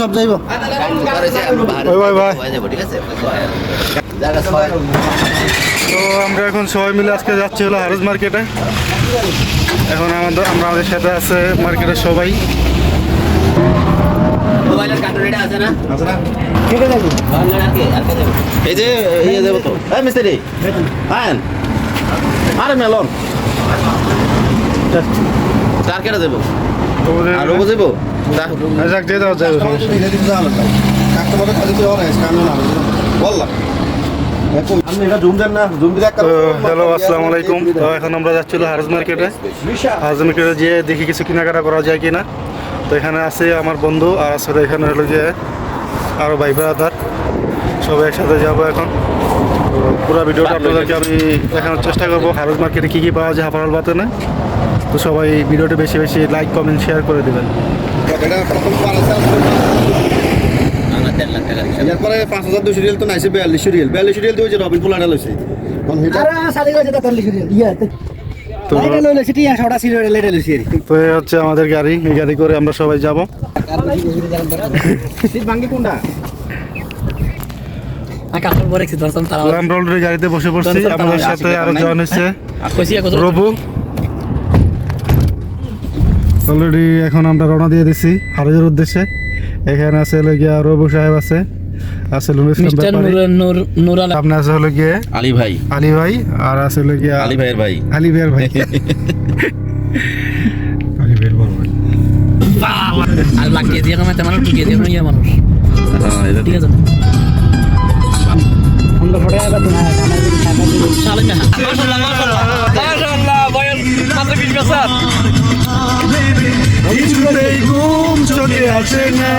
সব যাইব। ভাই। ভাই তো আমরা এখন সবাই মিলে আজকে যাচ্ছি হলো হারুজ মার্কেটে। এখন আমাদের আমরা আমাদের সাথে আছে মার্কেটের সবাই। এই যে ইয়ে দেবো তো। এই মিস্ত্রি। হ্যাঁ আরে মেলন। চার কেটে দেবো? আর রোবো দেবো? যাক যে দাও যাই তো হ্যালো আসসালামু আলাইকুম। তো এখন আমরা যাচ্ছি হলো হারুজ মার্কেটে। হারুজ মার্কেটে যেয়ে দেখি কিছু কেনাকাটা করা যায় কিনা। তো এখানে আছে আমার বন্ধু আর আসলে এখানে হলো যে আরও ভাই ব্রাদার। সবাই একসাথে যাব এখন। তো পুরো ভিডিওটা আপনাদেরকে আমি দেখানোর চেষ্টা করব। হারুজ মার্কেটে কী কী পাওয়া যায় হাফারাল বাতনে। তো সবাই ভিডিওটা বেশি বেশি লাইক কমেন্ট শেয়ার করে দেবেন। এরপরে পাঁচ হাজার দুশো রিয়েল তো নাইছে বিয়াল্লিশশো রিয়েল বিয়াল্লিশশো রিয়েল তো ওই যে রবিন ফুলাটা লইছে। কারণ তো তো হচ্ছে আমাদের গাড়ি এই গাড়ি করে আমরা সবাই যাব। আমরা অলরেডি গাড়িতে বসে পড়ছি আমাদের সাথে আরও জন হচ্ছে রবু। অলরেডি এখন আমরা রওনা দিয়ে দিছি হারুজের উদ্দেশ্যে। এখানে আছে হলো গিয়া রবু সাহেব আছে আছে নুর ইসলাম ব্যাপারী। সামনে আছে হলো গিয়ে আলী ভাই। আলী ভাই আর আছে হলো গিয়া আলী ভাইয়ের ভাই। আলী ভাইয়ের ভাই। আলী ভাইয়ের বড় ভাই। হ্যাঁ, এটা ঠিক আছে? কিছুতেই ঘুম চোখে আসে না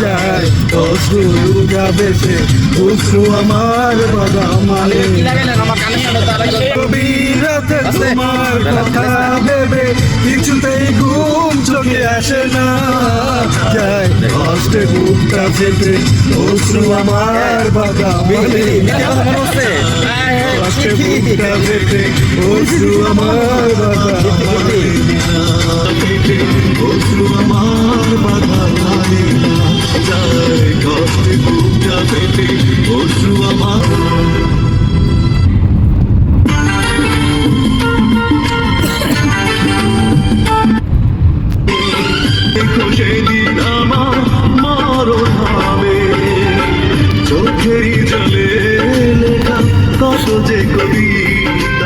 যায়। অশ্রু গাবে সে অশ্রু আমার বাবা রাতে তোমার কথা ভেবে কিছুতেই ঘুম চোখে আসে না যায়। কষ্টে বুকটা ফেটে অশ্রু আমার বাবা কষ্টে বুকটা ফেটে অশ্রু আমার বাবা চোখেরই জলে লেখা কত যে কবিতা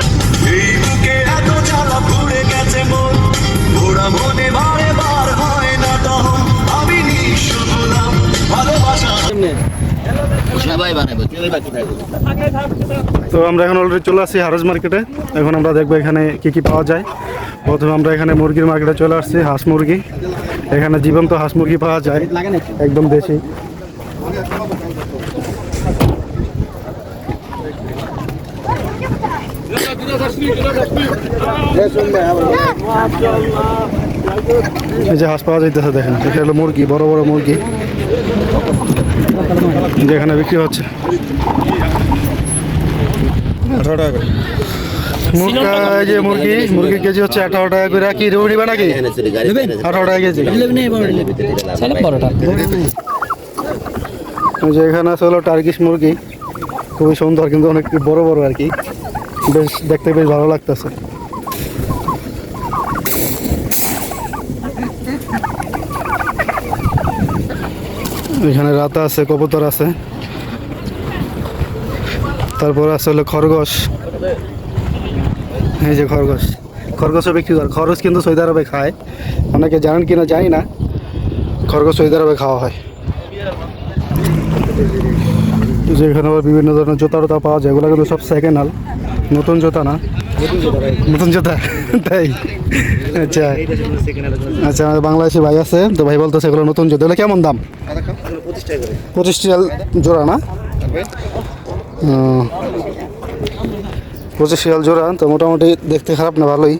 তো আমরা এখন অলরেডি চলে আসছি হারজ মার্কেটে এখন আমরা দেখব এখানে কি কি পাওয়া যায়। প্রথমে আমরা এখানে মুরগির মার্কেটে চলে আসছি, হাঁস মুরগি। এখানে জীবন্ত হাঁস মুরগি পাওয়া যায়, একদম দেশি। এই যে হাঁস পাওয়া যাইতেছে দেখেন, এটা হলো মুরগি, বড় বড় মুরগি। যেখানে বিক্রি হচ্ছে। আঠারো টাকা মুরগা যে মুরগি মুরগির কেজি হচ্ছে আঠারো টাকা করে। কি রুটি নিবা নাকি আঠারো টাকা কেজি। এই যে এখানে আছে হলো টার্কিশ মুরগি। খুবই সুন্দর কিন্তু অনেক বড় বড় আর কি। বেশ দেখতে বেশ ভালো লাগতেছে। এখানে রাতা আছে, কবুতর আছে। তারপর আছে হলো খরগোশ। এই যে খরগোশ। খরগোশও বিক্রি করে। খরগোশ কিন্তু সৌদি আরবে খায়। অনেকে জানেন কিনা জানি না। খরগোশ সৌদি আরবে খাওয়া হয়। যে এখানে আবার বিভিন্ন ধরনের জুতা টুতা পাওয়া যায়। এগুলো কিন্তু সব সেকেন্ড হাল নতুন জুতা না? নতুন জুতা? তাই? আচ্ছা। আচ্ছা আমাদের বাংলাদেশি ভাই আছে, তো ভাই বলতেছে এগুলো নতুন জুতা। এগুলো কেমন দাম? পঁচিশ টাকা জোড়া না? পঁচিশ জোড়া তো মোটামুটি দেখতে খারাপ না ভালোই।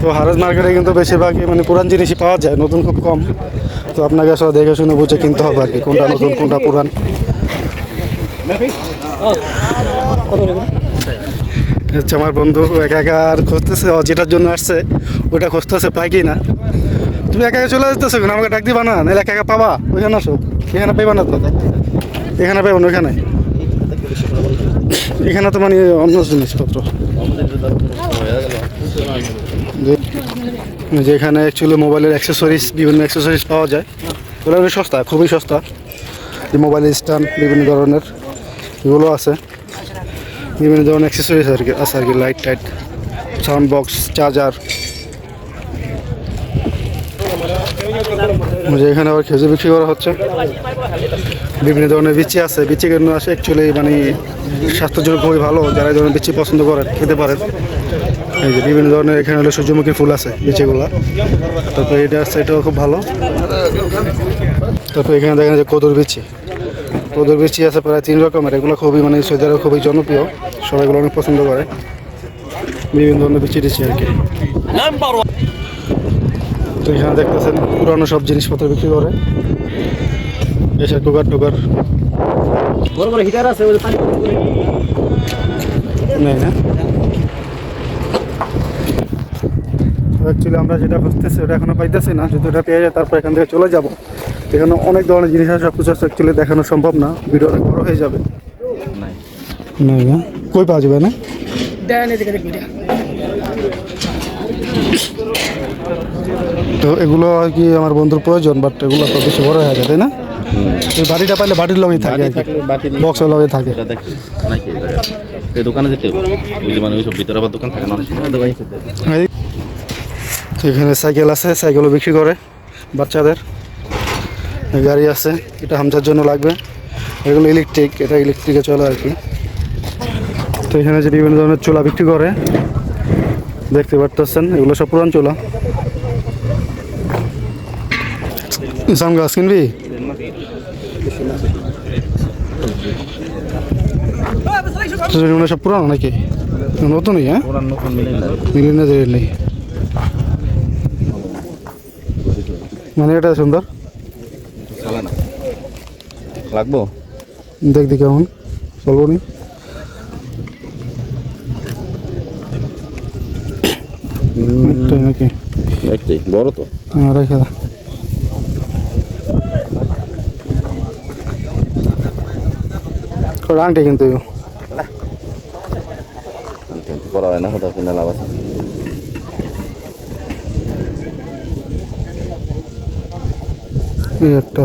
তো হারাজ মার্কেটে কিন্তু বেশিরভাগই মানে পুরান জিনিসই পাওয়া যায় নতুন খুব কম। তো আপনাকে আসলে দেখে শুনে বুঝে কিনতে হবে আর কি কোনটা নতুন কোনটা পুরান। হচ্ছে আমার বন্ধু একা একা আর খুঁজতেছে যেটার জন্য আসছে ওটা খুঁজতেছে পাই কি না? তুমি একা একা চলে আসতেছো কেন? আমাকে ডাক দিবা না? নাহলে একা একা পাবা? ওইখানে আসো। এখানে পাইবা না তো? এখানে পাইবা না, ওইখানে? এখানে তো মানে অন্য জিনিসপত্র। যে- যে অ্যাকচুয়ালি মোবাইলের অ্যাক্সেসরিজ বিভিন্ন অ্যাক্সেসরিজ পাওয়া যায়। ওগুলো সস্তা, খুবই সস্তা। যে মোবাইলের স্ট্যান্ড বিভিন্ন ধরনের এগুলো আছে। বিভিন্ন ধরনের অ্যাক্সেসরিজ আর কি, আছে আর কি light tight sound box charger যে এখানে আবার খেজুর বিক্রি করা হচ্ছে। বিভিন্ন ধরনের বিচি আছে, বিচি কেন আসে অ্যাকচুয়ালি মানে স্বাস্থ্যের জন্য খুবই ভালো, যারা এই ধরনের বিচি পছন্দ করেন খেতে পারেন। এই যে বিভিন্ন ধরনের এখানে হলো সূর্যমুখী ফুল আছে বিচিগুলো। তারপরে এটা আছে, এটাও খুব ভালো। তারপরে এখানে দেখেন যে কদর বিচি। বিচি আছে প্রায় তিন রকমের। এগুলো খুবই মানে সৌদি খুবই জনপ্রিয়। সবাই এগুলো অনেক পছন্দ করে। বিভিন্ন ধরনের বিচি টিচি আর কি। তো এখানে দেখতেছেন পুরানো সব জিনিসপত্র বিক্রি করে। এসে টুকার টুকার। হিটার আছে নেই না? অ্যাকচুয়ালি আমরা যেটা খুঁজতেছি ওটা এখনও পাইতেছি না। যদি ওটা পেয়ে যায় তারপর এখান থেকে চলে যাব। এখানে অনেক ধরনের জিনিস আছে সব কিছু অ্যাকচুয়ালি দেখানো সম্ভব না ভিডিও অনেক বড় হয়ে যাবে। নাই। না। কই পাওয়া যাবে না? তো এগুলো আর কি আমার বন্ধুর প্রয়োজন বাট এগুলো তো বেশি বড় হয়ে যায় তাই না? এই বাড়িটা পাইলে বাড়ির লগেই থাকে আর কি। বক্সের লগে থাকে। এই দোকানে যেতে হবে। ওই যে মানে ওই সব ভিতরে আবার দোকান থাকে না? দোকানে এই তো এখানে সাইকেল আছে সাইকেলও বিক্রি করে বাচ্চাদের। গাড়ি আছে এটা হামজার জন্য লাগবে। এগুলো ইলেকট্রিক এটা ইলেকট্রিকে চলে আর কি। তো এখানে যে বিভিন্ন ধরনের চুলা বিক্রি করে দেখতে পারতেছেন এগুলো সব পুরান চুলা। সাম গাছ কিনবি? সব পুরানো নাকি? নতুনই হ্যাঁ? মিলিয়ে নেই মানে এটা সুন্দর? লাগবো? দেখ কেমন চলবো নি? নাকি? একটাই বড় তো। হ্যাঁ রেখে দা। ওটা কিন্তু করা হয় না হয়তো কিনা লাভ আছে এই একটা।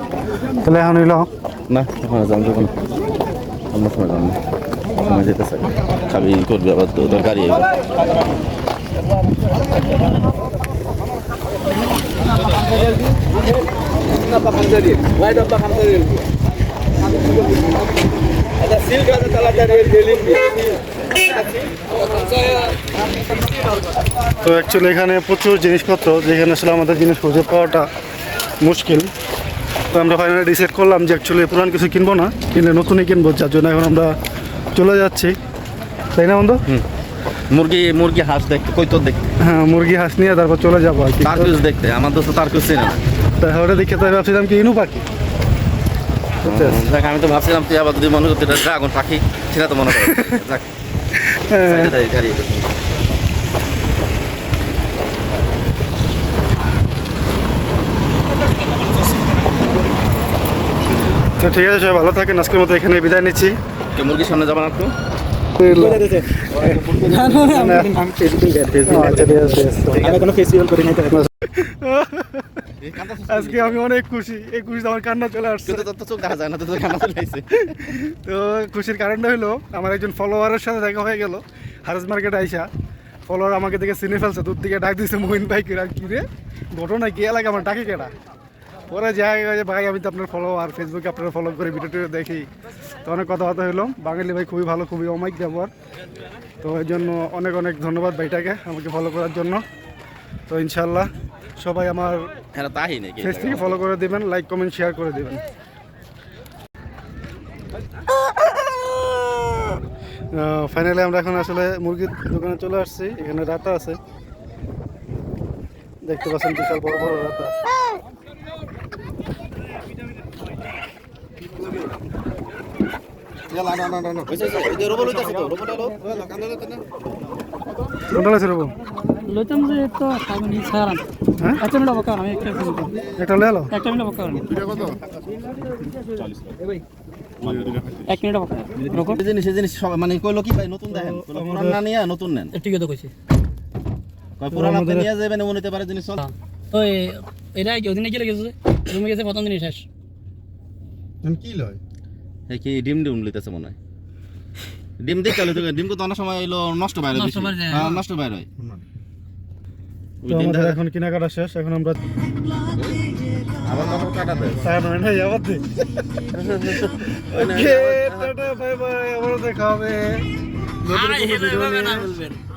তাহলে এখন এলো না ওখানে যান যখন অন্য সময় যান না। সময় যেতে চাই খাবি করবি আবার তো তোর গাড়ি তো অ্যাকচুয়ালি এখানে প্রচুর জিনিসপত্র যেখানে আসলে আমাদের জিনিস খুঁজে পাওয়াটা মুশকিল। তো আমরা ফাইনালি ডিসাইড করলাম যে অ্যাকচুয়ালি পুরান কিছু কিনবো না কিনলে নতুনই কিনবো যার জন্য এখন আমরা চলে যাচ্ছি। তাই না বন্ধু? মুরগি মুরগি হাঁস দেখতে কই তোর দেখতে? হ্যাঁ মুরগি হাঁস নিয়ে তারপর চলে যাব আর কি। তারকুস দেখতে আমার দোস্ত তারকুস না। তাহলে দেখে তাই ভাবছিলাম কি ইনু পাখি? দেখ আমি তো ভাবছিলাম তুই আবার যদি মনে করতে ড্রাগন পাখি সেটা তো মনে করে যাক হ্যাঁ সাইডে দাঁড়িয়ে গাড়ি তো ঠিক আছে সবাই ভালো থাকেন আজকের মতো এখানে বিদায় নিচ্ছি। মুরগির সামনে যাবেন আপনি? করি আজকে আমি অনেক খুশি এই খুশিতে আমার কান্না চলে আসছে। চোখ দেখা যায় না তো কান্না চলে আসছে। তো খুশির কারণটা হলো আমার একজন ফলোয়ারের সাথে দেখা হয়ে গেল হারেস মার্কেট আইসা। ফলোয়ার আমাকে দেখে চিনে ফেলছে দূর থেকে ডাক দিয়েছে মোহিন ভাই কিরা কি রে ঘটনা কি? এলাকা আমার ডাকে কেডা? পরে যাই ভাই আমি তো আপনার ফলো আর ফেসবুকে আপনারা ফলো করে ভিডিও টিডিও দেখি। তো অনেক কথাবার্তা হলো বাঙালি ভাই খুবই ভালো খুবই অমাইক ব্যবহার। তো এই জন্য অনেক অনেক ধন্যবাদ ভাইটাকে আমাকে ফলো করার জন্য। তো ইনশাল্লাহ সবাই আমার হ্যাঁ তাই নাকি? ফেস থেকে ফলো করে দেবেন লাইক কমেন্ট শেয়ার করে দেবেন। ফাইনালি আমরা এখন আসলে মুরগির দোকানে চলে আসছি। এখানে রাতা আছে। দেখতে পাচ্ছেন বিশাল বড় বড় রাতা কোনটা আছে রবো লইতাম যে তো আমি ছাড়াম হ্যাঁ একটা লে একটা মিনিট বকার এক মিনিট বকার এই জিনিস জিনিস মানে কইলো কি ভাই নতুন দেখেন। কইলো পুরান না নিয়ে নতুন নেন। ঠিক আছে কইছি কয় পুরান আপনি নিয়ে যাবেন এমন হতে পারে জিনিস তো এটা ওদিনে গেলে গেছে রুমে গেছে প্রথম দিনই শেষ। কি লয়? এই কি ডিম ডিম লইতেছে মনে হয়। ডিম দিক কালে তো ডিম তো অনেক সময় এলো নষ্ট বাইরে নষ্ট বাইরে যায়। হ্যাঁ নষ্ট বাইরে হয়। তো ডিম আমাদের দেখা- এখন কেনাকাটা শেষ এখন আমরা আবার কখন কাটাতে তাই নয় না আবার দে। ওই টাটা বাই বাই আবারও দেখা হবে। নতুন কোনো ভিডিও নিয়ে